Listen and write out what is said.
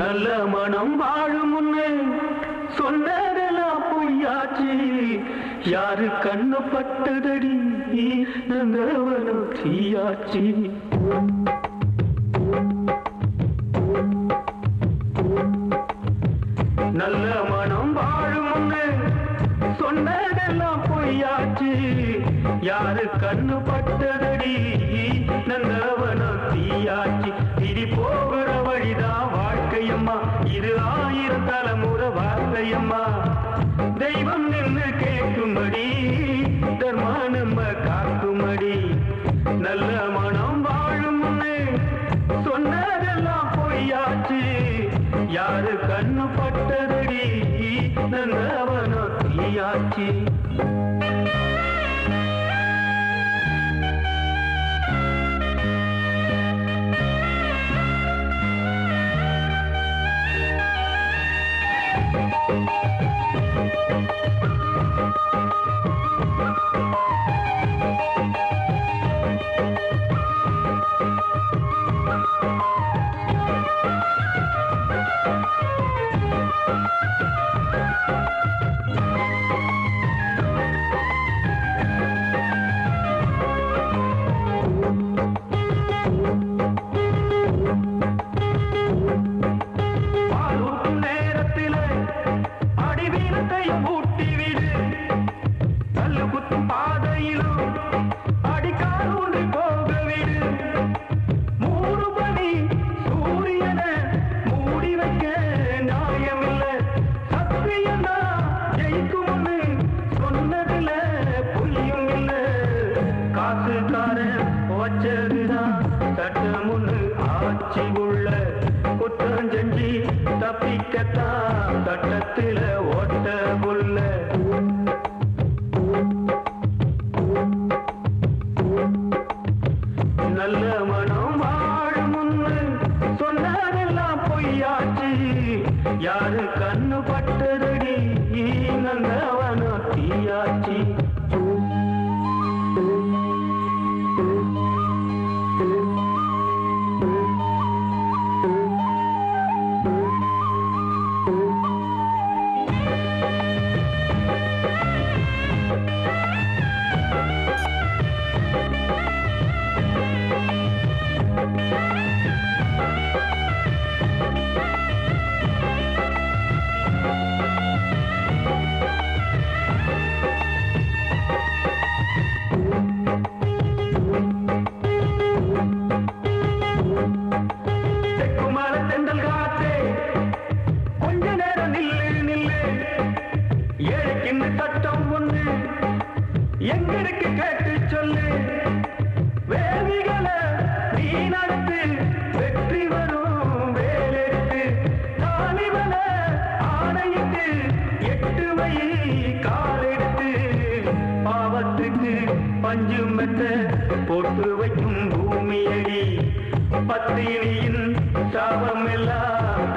நல்ல மனம் வாழும் முன்னே சொன்னதெல்லாம் பொய்யாச்சு. யாரு கண்ணு பட்டதடி? நந்தவனம் தீயாச்சு. நல்ல மனம் வாழும் முன்னே சொன்னதெல்லாம் பொய்யாச்சு. யாரு கண்ணு பட்டதடி? நந்தவனம் தீயாச்சு. இது ஆயிரம் தலைமுறை வாழ்க்கையம்மா தெய்வம் நின்று கேட்கும்படி தர்மா நம்ம காக்கும்படி. நல்ல மனம் வாழும் சொன்னதெல்லாம் பொய்யாச்சு. யாரு கண்ணு பட்டதடி நல்லவனம் தீயாச்சு. ஆட்சி உள்ள குற்றம் தப்பிக்கத்தான் தட்டத்தில ஓட்ட புள்ள நல்ல மனம் வாழும் முன்னு சொன்னதெல்லாம் பொய்யாச்சு. யாரு கண்ணு பட்டு ஏழைக்கின்னு சட்டம் ஒண்ணு. எங்களுக்கு கேட்டு சொல்லு. வேதிகளை நீ நடத்து வெற்றி வரும் வேலெடுத்து தாலிவனை ஆணையிட்டு எட்டு வை காலெடுத்து பாவத்துக்கு பஞ்சு மெத்த போட்டு வைக்கும் பூமியடி. பத்தினியின் சாபம் எல்லாம்